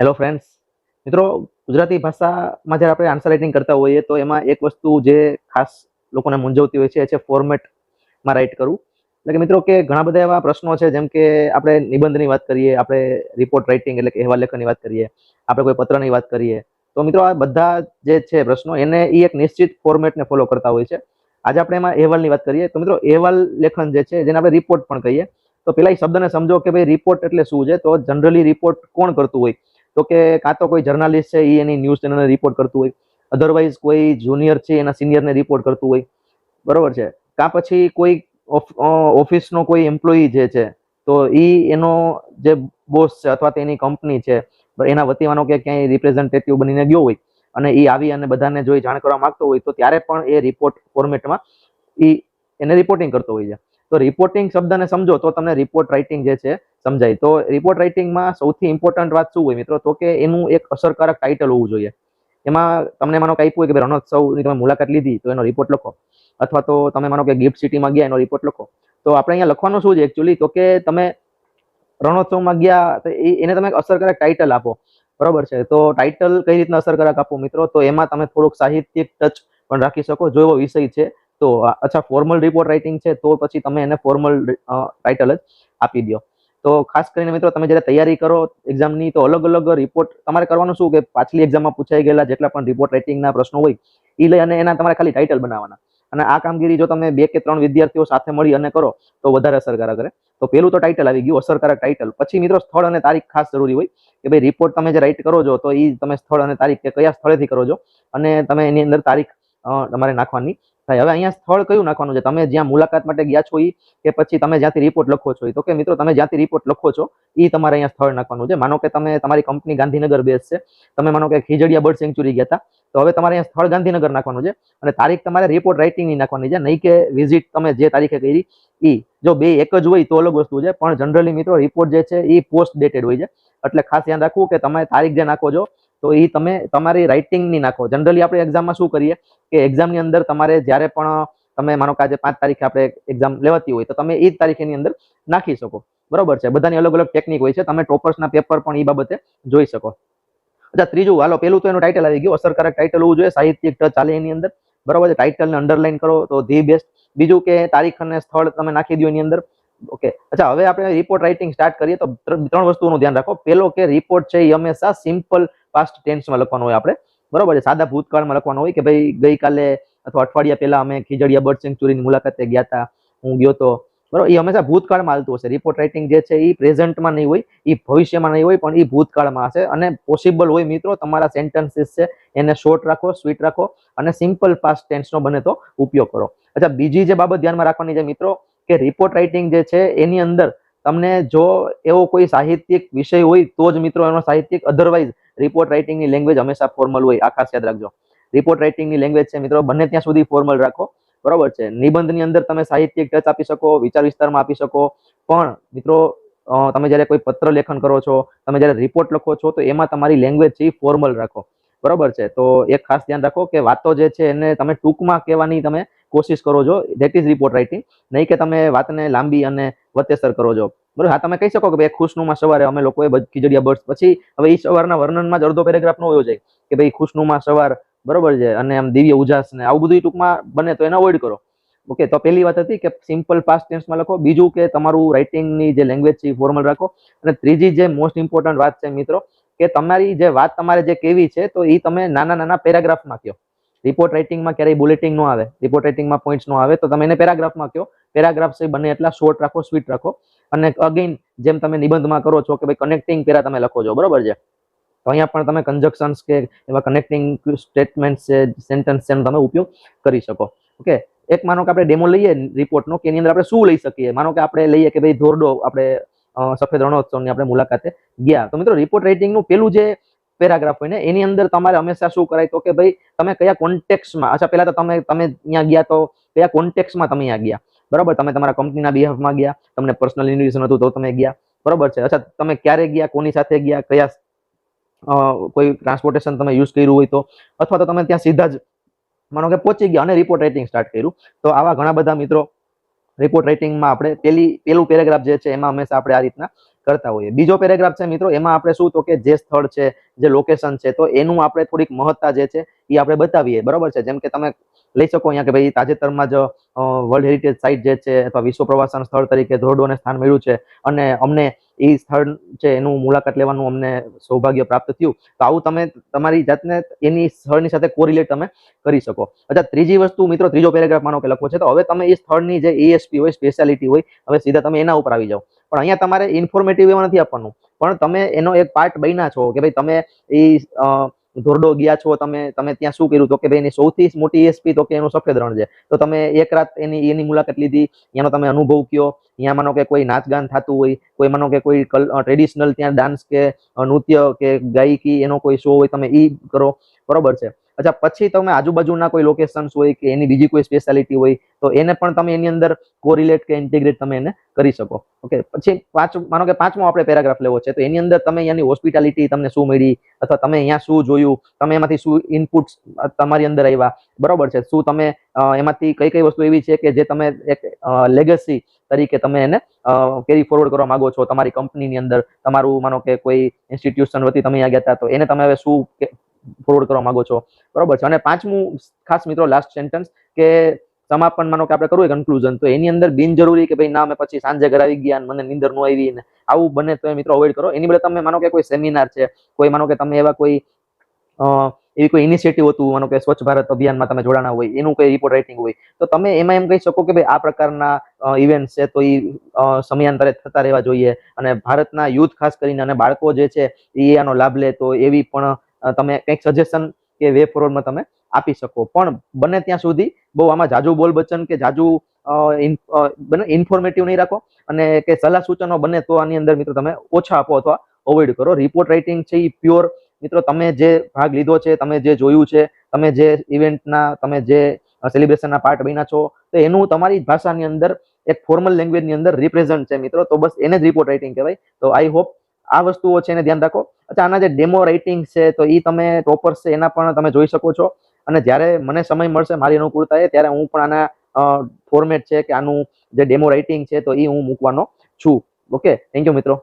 Hello friends મિત્રો, ગુજરાતી ભાષામાં જ્યારે આપણે આન્સર રાઇટિંગ કરતા હોઈએ, તો એમાં એક વસ્તુ જે ખાસ લોકોને મૂંઝવતી હોય છે, એ છે ફોર્મેટમાં રાઇટ કરવું. એટલે કે મિત્રો, કે ઘણા બધા એવા પ્રશ્નો છે, જેમ કે આપણે નિબંધની વાત કરીએ, આપણે રિપોર્ટ રાઇટિંગ એટલે કે અહેવાલ લેખનની વાત કરીએ, આપણે કોઈ પત્રની વાત કરીએ. તો મિત્રો, આ બધા જે છે પ્રશ્નો, એને એ એક નિશ્ચિત ફોર્મેટને ફોલો કરતા હોય છે. આજે આપણે એમાં અહેવાલની વાત કરીએ, તો મિત્રો, અહેવાલ લેખન જે છે, જેને આપણે રિપોર્ટ પણ કહીએ, તો પેલા એ શબ્દને સમજો કે ભાઈ રિપોર્ટ એટલે શું છે? તો જનરલી રિપોર્ટ કોણ કરતું હોય? તો કે કાં તો કોઈ જર્નાલિસ્ટ છે એ એની ન્યૂઝ ચેનલને રિપોર્ટ કરતું હોય. અધરવાઇઝ કોઈ જુનિયર છે, એના સિનિયરને રિપોર્ટ કરતું હોય. બરોબર છે? કાં પછી કોઈ ઓફિસનો કોઈ એમ્પ્લોયી જે છે, તો એ એનો જે બોસ છે અથવા તો એની કંપની છે, એના વતી માનો કે ક્યાંય રિપ્રેઝેન્ટેટિવ બનીને ગયો હોય અને એ આવી અને બધાને જોઈ જાણ કરવા માંગતો હોય, તો ત્યારે પણ એ રિપોર્ટ ફોર્મેટમાં એ એને રિપોર્ટિંગ કરતો હોય છે. તો રિપોર્ટિંગ શબ્દને સમજો તો તમને રિપોર્ટ રાઇટિંગ જે છે સમજાય. તો રિપોર્ટ રાઇટિંગમાં સૌથી ઇમ્પોર્ટન્ટ વાત શું હોય મિત્રો? તો કે એનું એક અસરકારક ટાઇટલ હોવું જોઈએ. એમાં તમને માનો કે આપ્યું કે રણોત્સવની તમે મુલાકાત લીધી, તો એનો રિપોર્ટ લખો. અથવા તો તમે માનો કે ગિફ્ટ સિટીમાં ગયા, એનો રિપોર્ટ લખો. તો આપણે અહીંયા લખવાનું શું છે એકચ્યુઅલી તો કે તમે રણોત્સવમાં ગયા, તો એને તમે અસરકારક ટાઇટલ આપો. બરોબર છે? તો ટાઇટલ કઈ રીતના અસરકારક આપો મિત્રો? તો એમાં તમે થોડુંક સાહિત્યિક ટચ પણ રાખી શકો. જો એવો વિષય છે, તો અચ્છા ફોર્મલ રિપોર્ટ રાઇટિંગ છે, તો પછી તમે એને ફોર્મલ ટાઇટલ જ આપી દો તો ખાસ કરીને મિત્રો, તમે જ્યારે તૈયારી કરો એક્ઝામની તો અલગ અલગ રિપોર્ટ તમારે કરવાનું શું? કે પાછલી એક્ઝામમાં પૂછાઈ ગયેલા જેટલા પણ રિપોર્ટ રાઇટિંગના પ્રશ્નો હોય એ લઈ અને એના તમારે ખાલી ટાઇટલ બનાવવાના. અને આ કામગીરી જો તમે બે કે ત્રણ વિદ્યાર્થીઓ સાથે મળી અને કરો, તો વધારે અસરકારક રહે. તો પેલું તો ટાઇટલ આવી ગયું, અસરકારક ટાઇટલ પછી મિત્રો, સ્થળ અને તારીખ ખાસ જરૂરી હોય કે ભાઈ રિપોર્ટ તમે જે રાઇટ કરો છો, તો એ તમે સ્થળ અને તારીખ કે કયા સ્થળેથી કરો છો, અને તમે એની અંદર તારીખ તમારે નાખવાની. થાય. હવે અહીંયા સ્થળ કયું નાખવાનું છે? તમે જ્યાં મુલાકાત માટે ગયા છો એ કે પછી તમે જ્યાંથી રિપોર્ટ લખો છો તો કે મિત્રો, તમે જ્યાંથી રિપોર્ટ લખો છો એ તમારે અહીંયા સ્થળ નાખવાનું છે. માનો કે તમે તમારી કંપની ગાંધીનગર બેસ છે. તમે માનો કે ખીજડીયા બર્ડ સેન્ચુરી ગયા હતા તો હવે તમારે અહીંયા સ્થળ ગાંધીનગર નાખવાનું છે. અને તારીખ તમારે રિપોર્ટ રાઇટિંગની નાખવાની છે. નહીં કે વિઝિટ તમે જે તારીખે કરી એ જો બે એક જ હોય તો અલગ વસ્તુ છે. પણ જનરલી મિત્રો રિપોર્ટ જે છે એ પોસ્ટ ડેટેડ હોય છે. એટલે ખાસ ધ્યાન રાખવું કે તમે તારીખ જે નાખો છો તો એ તમે તમારી રાઇટિંગની નાખો. જનરલી આપણે એક્ઝામમાં શું કરીએ કે એક્ઝામની અંદર તમારે જ્યારે પણ તમે માનો કે આજે પાંચ તારીખે આપણે એક્ઝામ લેવાતી હોય તો તમે એ જ તારીખેની અંદર નાખી શકો. બરોબર છે? બધાની અલગ અલગ ટેકનિક હોય છે. તમે ટોપર્સના પેપર પણ એ બાબતે જોઈ શકો. અચ્છા, ત્રીજું, હાલો, પેલું તો એનું ટાઇટલ આવી ગયું. અસરકારક ટાઇટલ હોવું જોઈએ. સાહિત્યિક ટચ ચાલે એની અંદર. બરોબર છે? ટાઇટલને અંડરલાઇન કરો તો ધી બેસ્ટ બીજું કે તારીખ અને સ્થળ તમે નાખી દો એની અંદર. ઓકે અચ્છા, હવે આપણે રિપોર્ટ રાઇટિંગ સ્ટાર્ટ કરીએ તો ત્રણ વસ્તુઓનું ધ્યાન રાખો. પેલો કે રિપોર્ટ છે એ હંમેશા સિમ્પલ પાસ્ટ ટેન્સમાં લખવાનું હોય આપણે. બરોબર છે? સાદા ભૂતકાળમાં લખવાનું હોય કે ભાઈ, ગઈકાલે અથવા અઠવાડિયા પહેલા અમે ખીજડીયા બર્ડ સેન્ચુરીની મુલાકાતે ગયા હતા હું ગયો તો. બરોબર? એ હંમેશા ભૂતકાળમાં હાલતું હશે. રિપોર્ટ રાઇટિંગ જે છે એ પ્રેઝન્ટમાં નહીં હોય, એ ભવિષ્યમાં નહીં હોય, પણ એ ભૂતકાળમાં હશે. અને પોસિબલ હોય મિત્રો, તમારા સેન્ટેન્સીસ છે, એને શોર્ટ રાખો સ્વીટ રાખો અને સિમ્પલ પાસ્ટ ટેન્સનો બને તો ઉપયોગ કરો. અચ્છા, બીજી જે બાબત ધ્યાનમાં રાખવાની છે મિત્રો કે રિપોર્ટ રાઇટિંગ જે છે, એની અંદર તમને જો એવો કોઈ સાહિત્યિક વિષય હોય, તો જ મિત્રો એનો સાહિત્યિક અધરવાઇઝ રિપોર્ટ રાઇટિંગની લેંગ્વેજ હંમેશા ફોર્મલ હોય. આ ખાસ યાદ રાખજો. રિપોર્ટ રાઇટિંગની લેંગ્વેજ છે મિત્રો, બને ત્યાં સુધી ફોર્મલ રાખો. બરોબર છે? નિબંધની અંદર તમે સાહિત્યિક ટચ આપી શકો, વિચાર વિસ્તારમાં આપી શકો. પણ મિત્રો તમે જ્યારે કોઈ પત્ર લેખન કરો છો, તમે જ્યારે રિપોર્ટ લખો છો, તો એમાં તમારી લેંગ્વેજ છે ફોર્મલ રાખો. બરોબર છે? તો એક ખાસ ધ્યાન રાખો કે વાતો જે છે એને તમે ટૂંકમાં કહેવાની તમે કોશિશ કરો છો. ધેટ ઇઝ રિપોર્ટ રાઇટિંગ નહીં કે તમે વાતને લાંબી અને વતેસર કરો છો. બરાબર? હા, તમે કહી શકો કે ભાઈ, ખુશનુમાં સવારે અમે લોકોએ ખીજડીયા બર્ડ્સ પછી હવે એ સવારના વર્ણનમાં જ અડધો પેરેગ્રાફનો હોયો જાય કે ભાઈ, ખુશનુમાં સવાર, બરોબર છે? અને આમ દિવ્ય ઉજાસ ને આવું બધું ટૂંકમાં બને તો એને અવોઇડ કરો. ઓકે તો પહેલી વાત હતી કે સિમ્પલ પાસ્ટ ટેન્સમાં લખો. બીજું કે તમારું રાઇટિંગની જે લેંગ્વેજ છે એ ફોર્મલ રાખો. અને ત્રીજી જે મોસ્ટ ઇમ્પોર્ટન્ટ વાત છે મિત્રો, કે તમારી જે વાત તમારે જે કેવી છે, તો એ તમે નાના નાના પેરાગ્રાફમાં કહો. રિપોર્ટ રાઇટિંગમાં ક્યારેય બુલેટિંગ નો આવે. રિપોર્ટ રાઇટિંગમાં પોઈન્ટ્સ નો આવે. તો તમે એને પેરાગ્રાફમાં કહો. પેરાગ્રાફ બને એટલા શોર્ટ રાખો સ્વીટ રાખો. અને અગેઇન જેમ તમે નિબંધમાં કરો છો કે ભાઈ કનેક્ટિંગ પેરા તમે લખો છો. બરોબર છે? તો અહીંયા પણ તમે કન્જક્શન્સ કે એવા કનેક્ટિંગ સ્ટેટમેન્ટ છે સેન્ટેન્સ છે તમે ઉપયોગ કરી શકો. ઓકે એક માનો કે આપણે ડેમો લઈએ રિપોર્ટનો કે એની અંદર આપણે શું લઈ શકીએ? માનો કે આપણે લઈએ કે ભાઈ ધોરડો આપણે સફેદ રણોત્સવની આપણે મુલાકાતે ગયા. તો મિત્રો રિપોર્ટ રાઇટિંગનું પેલું જે પેરાગ્રાફ હોય ને, એની અંદર તમારે હંમેશા શું કરાય તો કે ભાઈ, તમે કયા કોન્ટેક્સમાં અચ્છા, પહેલા તો તમે તમે ત્યાં ગયા તો કયા કોન્ટેક્સમાં તમે અહીંયા ગયા? બરાબર? તમે તમારા કંપનીના બિહાફમાં ગયા, તમને પર્સનલ ઇન્વિટેશન હતું તો તમે ગયા. બરાબર છે? અચ્છા, તમે ક્યારે ગયા, કોની સાથે ગયા, કયા કોઈ ટ્રાન્સપોર્ટેશન તમે યુઝ કર્યું હોય તો? અથવા તો તમે ત્યાં સીધા જ, માનો કે પહોંચી ગયા અને રિપોર્ટ રાઇટિંગ સ્ટાર્ટ કર્યું. તો આવા ઘણા બધા મિત્રો રિપોર્ટ રાઇટિંગમાં આપણે પેલી, પેલું પેરેગ્રાફ જે છે, એમાં હંમેશા આપણે આ રીતના કરતા હોઈએ. બીજો પેરેગ્રાફ છે મિત્રો, એમાં આપણે શું તો કે જે સ્થળ છે, જે લોકેશન છે, તો એનું આપણે થોડીક મહત્તા જે છે એ આપણે બતાવીએ. બરોબર છે? જેમ કે તમે લઈ શકો અહીંયા કે ભાઈ તાજેતરમાં જ વર્લ્ડ હેરિટેજ સાઇટ જે છે, અથવા વિશ્વ પ્રવાસન સ્થળ તરીકે ધોરડોને સ્થાન મળ્યું છે, અને અમને એ સ્થળ છે, એનું મુલાકાત લેવાનું અમને સૌભાગ્ય પ્રાપ્ત થયું. તો આવું તમે, તમારી જાતને એની સ્થળની સાથે કોરિલેટ તમે કરી શકો. અચ્છા, ત્રીજી વસ્તુ મિત્રો, ત્રીજો પેરેગ્રાફ માનો કે લખવો છે, તો હવે તમે એ સ્થળની જે એએસપી હોય સ્પેશિયાલિટી હોય, હવે સીધા તમે એના ઉપર આવી જાઓ. પણ અહીંયા તમારે ઇન્ફોર્મેટિવ એમાં નથી આપવાનું. પણ તમે એનો એક પાર્ટ બન્યા છો કે ભાઈ તમે એ ધોરડો ગયા છો, તમે તમે ત્યાં શું કર્યું? તો કે ભાઈ એની સૌથી મોટી એસપી તો કે એનું સફેદ રણ છે. તો તમે એક રાત એની એની મુલાકાત લીધી, એનો તમે અનુભવ કયો? ત્યાં માનો કે કોઈ નાચગાન થતું હોય, કોઈ માનો કે કોઈ ટ્રેડિશનલ ત્યાં ડાન્સ કે નૃત્ય કે ગાયકી એનો કોઈ શો હોય, તમે એ કરો. બરોબર છે. અચ્છા, પછી તમે આજુબાજુના કોઈ લોકેશન્સ હોય કે એની બીજી કોઈ સ્પેશિયાલિટી હોય, તો એને પણ તમે એની અંદર કોરિલેટ કે ઇન્ટિગ્રેટ તમે એને કરી શકો. ઓકે પછી પાંચ, માનો કે પાંચમો આપણે પેરાગ્રાફ લેવો છે, તો એની અંદર તમે અહીંયાની હોસ્પિટાલિટી તમને શું મળી, અથવા તમે અહીંયા શું જોયું, તમે એમાંથી શું ઇનપુટ્સ તમારી અંદર આવ્યા, બરોબર છે? શું તમે એમાંથી કઈ કઈ વસ્તુ એવી છે કે જે તમે એક લેગસી તરીકે તમે એને કેરી ફોરવર્ડ કરવા માંગો છો તમારી કંપનીની અંદર, તમારું માનો કે કોઈ ઇન્સ્ટિટ્યુશન વતી તમે અહીંયા ગયા હતા, તો એને તમે હવે શું ફોરવર્ડ કરવા માંગો છો. બરોબર છે? અને પાંચમું ખાસ મિત્રો લાસ્ટ સેન્ટેન્સ કે સમાપન માનો કે આપણે કરવું કન્ક્લુઝન તો એની અંદર બિનજરૂરી કે ભાઈ ના, અમે પછી સાંજે ઘર આવી ગયા મને નીંદર નો આવી ને આવું બને તો એ મિત્રો અવોઇડ કરો. એની બદલે તમે માનો કે કોઈ સેમિનાર છે, કોઈ માનો કે તમે એવા કોઈ એવી કોઈ ઇનિશિયેટિવ હતું, માનો કે સ્વચ્છ ભારત અભિયાનમાં તમે જોડાણા હોય, એનું કોઈ રિપોર્ટ રાઇટિંગ હોય, તો તમે એમાં એમ કહી શકો કે ભાઈ આ પ્રકારના ઇવેન્ટ છે, તો એ સમયાંતરે થતા રહેવા જોઈએ. અને ભારતના યુથ ખાસ કરીને અને બાળકો જે છે એ આનો લાભ લે તો એવી પણ તમે કંઈક સજેશન કે વે ફોરવર્ડમાં તમે આપી શકો. પણ બને ત્યાં સુધી બહુ આમાં જાજુ બોલ બચન કે જાજુ બને ઇન્ફોર્મેટિવ નહીં રાખો અને કે સલાહ સૂચનો બને તો આની અંદર મિત્રો તમે ઓછા આપો અથવા અવોઇડ કરો. રિપોર્ટ રાઇટિંગ છે એ પ્યોર મિત્રો, તમે જે ભાગ લીધો છે, તમે જે જોયું છે, તમે જે ઇવેન્ટના તમે જે સેલિબ્રેશનના પાર્ટ બન્યા છો, તો એનું તમારી ભાષાની અંદર એક ફોર્મલ લેંગ્વેજની અંદર રિપ્રેઝન્ટ છે મિત્રો. તો બસ એને જ રિપોર્ટ રાઇટિંગ કહેવાય. તો આઈ હોપ આ વસ્તુઓ છે એને ધ્યાન રાખો. અચ્છા, આના જે ડેમો રાઇટિંગ છે, તો એ તમે ટોપર્સ છે, એના પણ તમે જોઈ શકો છો. અને જ્યારે મને સમય મળશે મારી અનુકૂળતાએ, ત્યારે હું પણ આના ફોર્મેટ છે કે આનું જે ડેમો રાઇટિંગ છે, તો એ હું મૂકવાનો છું. ઓકે થેન્ક યુ મિત્રો.